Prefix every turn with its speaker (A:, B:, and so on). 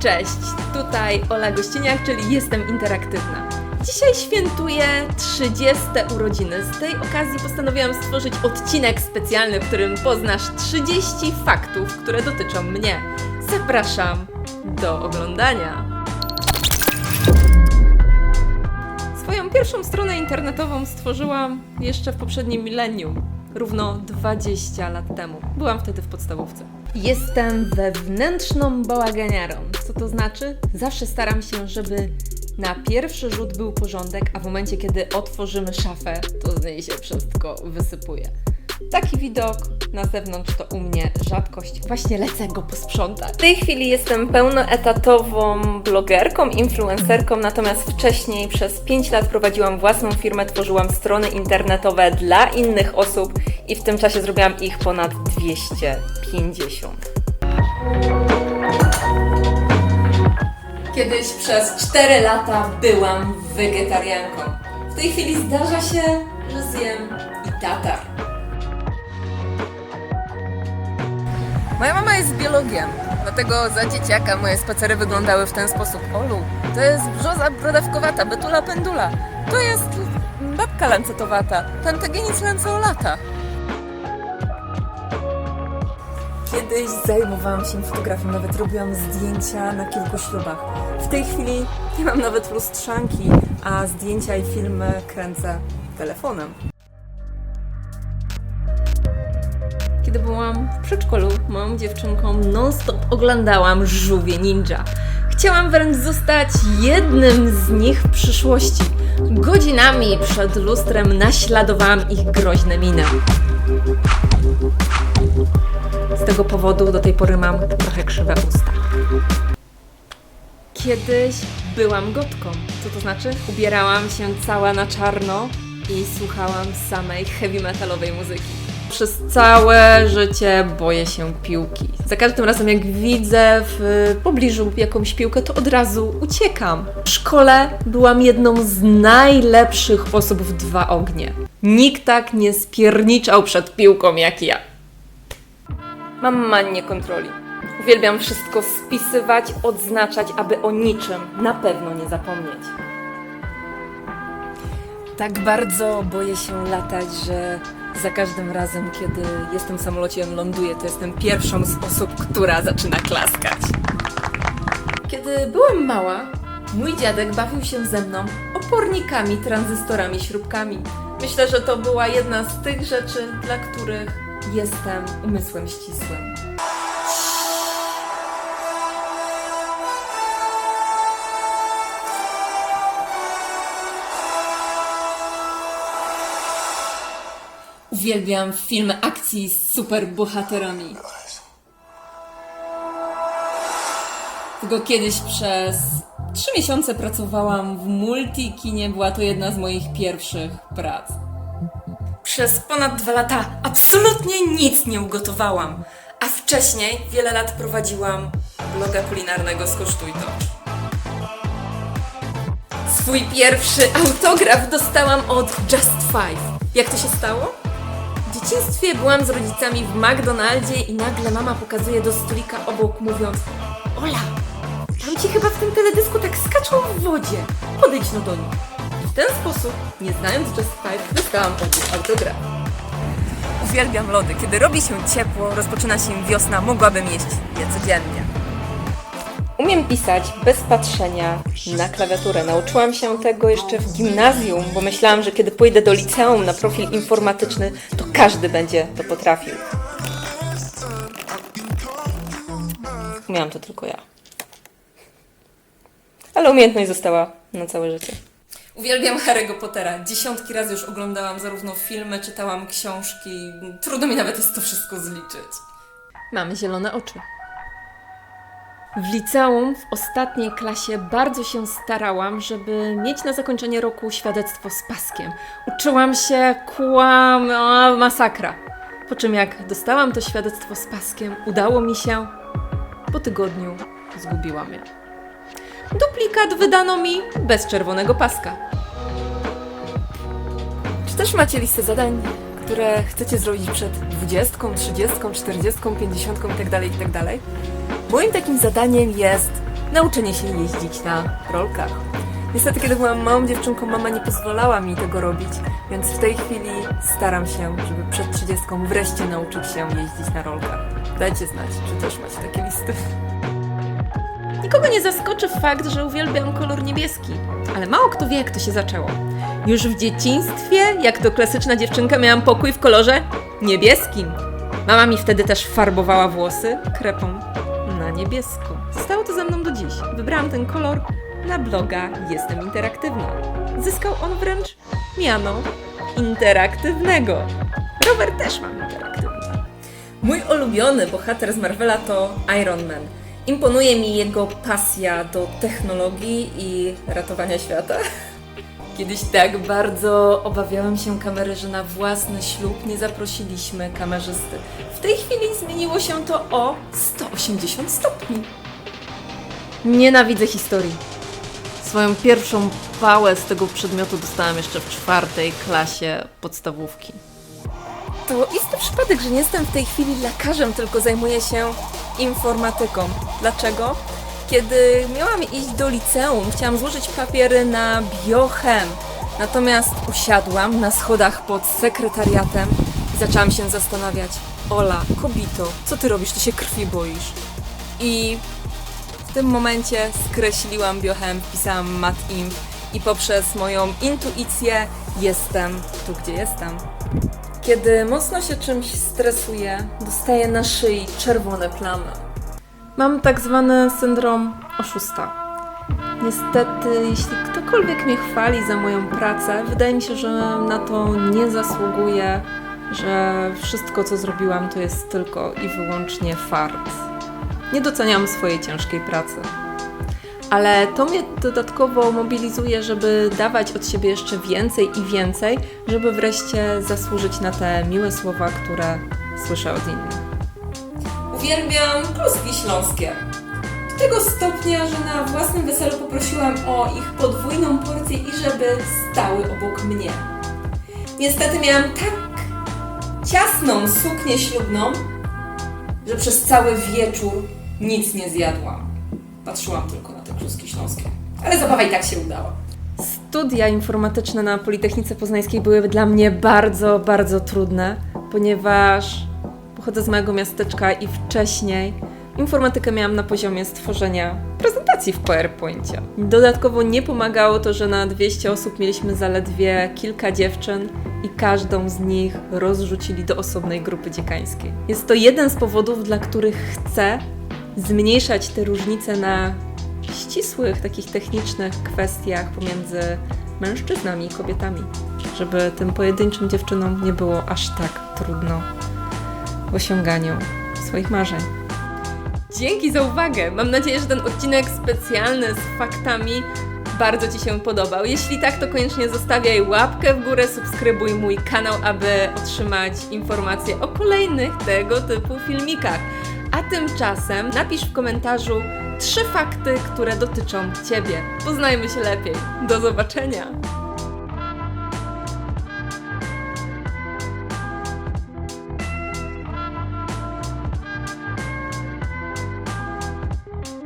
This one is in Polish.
A: Cześć, tutaj Ola Gościniak, czyli Jestem Interaktywna. Dzisiaj świętuję 30 urodziny. Z tej okazji postanowiłam stworzyć odcinek specjalny, w którym poznasz 30 faktów, które dotyczą mnie. Zapraszam do oglądania. Pierwszą stronę internetową stworzyłam jeszcze w poprzednim milenium, równo 20 lat temu. Byłam wtedy w podstawówce. Jestem wewnętrzną bałaganiarą. Co to znaczy? Zawsze staram się, żeby na pierwszy rzut był porządek, a w momencie, kiedy otworzymy szafę, to z niej się wszystko wysypuje. Taki widok na zewnątrz to u mnie rzadkość. Właśnie lecę go posprzątać. W tej chwili jestem pełnoetatową blogerką, influencerką, natomiast wcześniej przez 5 lat prowadziłam własną firmę, tworzyłam strony internetowe dla innych osób i w tym czasie zrobiłam ich ponad 250. Kiedyś przez 4 lata byłam wegetarianką. W tej chwili zdarza się, że zjem i tatar.
B: Moja mama jest biologiem, dlatego za dzieciaka moje spacery wyglądały w ten sposób. Olu, to jest brzoza brodawkowata, betula pendula. To jest babka lancetowata, pantagenis lanceolata. Kiedyś zajmowałam się fotografią, nawet robiłam zdjęcia na kilku ślubach. W tej chwili nie mam nawet lustrzanki, a zdjęcia i filmy kręcę telefonem.
A: Kiedy byłam w przedszkolu, małą dziewczynką non-stop oglądałam żółwie ninja. Chciałam wręcz zostać jednym z nich w przyszłości. Godzinami przed lustrem naśladowałam ich groźne miny. Z tego powodu do tej pory mam trochę krzywe usta. Kiedyś byłam gotką. Co to znaczy? Ubierałam się cała na czarno i słuchałam samej heavy metalowej muzyki. Przez całe życie boję się piłki. Za każdym razem, jak widzę w pobliżu jakąś piłkę, to od razu uciekam. W szkole byłam jedną z najlepszych osób w dwa ognie. Nikt tak nie spierniczał przed piłką jak ja. Mam manię kontroli. Uwielbiam wszystko spisywać, odznaczać, aby o niczym na pewno nie zapomnieć.
B: Tak bardzo boję się latać, że za każdym razem, kiedy jestem w samolocie on ląduje, to jestem pierwszą z osób, która zaczyna klaskać.
A: Kiedy byłam mała, mój dziadek bawił się ze mną opornikami, tranzystorami, śrubkami. Myślę, że to była jedna z tych rzeczy, dla których jestem umysłem ścisłym. Uwielbiam filmy akcji z superbohaterami. Tylko kiedyś przez trzy miesiące pracowałam w multikinie, była to jedna z moich pierwszych prac. Przez ponad dwa lata absolutnie nic nie ugotowałam, a wcześniej wiele lat prowadziłam bloga kulinarnego Skosztuj to. Swój pierwszy autograf dostałam od Just Five. Jak to się stało? Dzieciństwie byłam z rodzicami w McDonaldzie i nagle mama pokazuje do stolika obok, mówiąc Ola, tam ci chyba w tym teledysku tak skaczą w wodzie. Podejdź no do nich. W ten sposób, nie znając Just Five, dostałam od autograf.
B: Uwielbiam lody. Kiedy robi się ciepło, rozpoczyna się wiosna, mogłabym jeść je codziennie.
A: Umiem pisać bez patrzenia na klawiaturę. Nauczyłam się tego jeszcze w gimnazjum, bo myślałam, że kiedy pójdę do liceum na profil informatyczny, to każdy będzie to potrafił. Umiałam to tylko ja. Ale umiejętność została na całe życie. Uwielbiam Harry'ego Pottera. Dziesiątki razy już oglądałam zarówno filmy, czytałam książki. Trudno mi nawet jest to wszystko zliczyć. Mamy zielone oczy. W liceum w ostatniej klasie bardzo się starałam, żeby mieć na zakończenie roku świadectwo z paskiem. Uczyłam się kłam, a, masakra. Po czym jak dostałam to świadectwo z paskiem, udało mi się, po tygodniu zgubiłam je. Duplikat wydano mi bez czerwonego paska.
B: Czy też macie listę zadań, które chcecie zrobić przed 20, 30, 40, 50 itd., itd.? Moim takim zadaniem jest nauczenie się jeździć na rolkach. Niestety, kiedy byłam małą dziewczynką, mama nie pozwalała mi tego robić, więc w tej chwili staram się, żeby przed 30 wreszcie nauczyć się jeździć na rolkach. Dajcie znać, czy też macie takie listy.
A: Nikogo nie zaskoczy fakt, że uwielbiam kolor niebieski, ale mało kto wie, jak to się zaczęło. Już w dzieciństwie, jak to klasyczna dziewczynka, miałam pokój w kolorze niebieskim. Mama mi wtedy też farbowała włosy krepą na niebiesko. Zostało to ze mną do dziś. Wybrałam ten kolor na bloga Jestem Interaktywna. Zyskał on wręcz miano interaktywnego. Rower też mam interaktywny. Mój ulubiony bohater z Marvela to Iron Man. Imponuje mi jego pasja do technologii i ratowania świata. Kiedyś tak bardzo obawiałam się kamery, że na własny ślub nie zaprosiliśmy kamerzysty. W tej chwili zmieniło się to o 180 stopni. Nienawidzę historii. Swoją pierwszą pałę z tego przedmiotu dostałam jeszcze w czwartej klasie podstawówki. To istny przypadek, że nie jestem w tej chwili lekarzem, tylko zajmuję się informatyką. Dlaczego? Kiedy miałam iść do liceum, chciałam złożyć papiery na biochem. Natomiast usiadłam na schodach pod sekretariatem i zaczęłam się zastanawiać. Ola, kobito, co ty robisz? Ty się krwi boisz. I w tym momencie skreśliłam biochem, wpisałam matimp i poprzez moją intuicję jestem tu, gdzie jestem. Kiedy mocno się czymś stresuję, dostaję na szyi czerwone plamy. Mam tak zwany syndrom oszusta. Niestety, jeśli ktokolwiek mnie chwali za moją pracę, wydaje mi się, że na to nie zasługuję, że wszystko, co zrobiłam, to jest tylko i wyłącznie fart. Nie doceniam swojej ciężkiej pracy. Ale to mnie dodatkowo mobilizuje, żeby dawać od siebie jeszcze więcej i więcej, żeby wreszcie zasłużyć na te miłe słowa, które słyszę od innych. Uwielbiam kluski śląskie. Do tego stopnia, że na własnym weselu poprosiłam o ich podwójną porcję i żeby stały obok mnie. Niestety miałam tak ciasną suknię ślubną, że przez cały wieczór nic nie zjadłam. Patrzyłam tylko kluski śląskie. Ale zabawa i tak się udała. Studia informatyczne na Politechnice Poznańskiej były dla mnie bardzo, bardzo trudne, ponieważ pochodzę z małego miasteczka i wcześniej informatykę miałam na poziomie stworzenia prezentacji w PowerPoincie. Dodatkowo nie pomagało to, że na 200 osób mieliśmy zaledwie kilka dziewczyn i każdą z nich rozrzucili do osobnej grupy dziekańskiej. Jest to jeden z powodów, dla których chcę zmniejszać te różnice na ścisłych, takich technicznych kwestiach pomiędzy mężczyznami i kobietami, żeby tym pojedynczym dziewczynom nie było aż tak trudno w osiąganiu swoich marzeń. Dzięki za uwagę! Mam nadzieję, że ten odcinek specjalny z faktami bardzo Ci się podobał. Jeśli tak, to koniecznie zostawiaj łapkę w górę, subskrybuj mój kanał, aby otrzymać informacje o kolejnych tego typu filmikach. A tymczasem napisz w komentarzu trzy fakty, które dotyczą Ciebie. Poznajmy się lepiej. Do zobaczenia!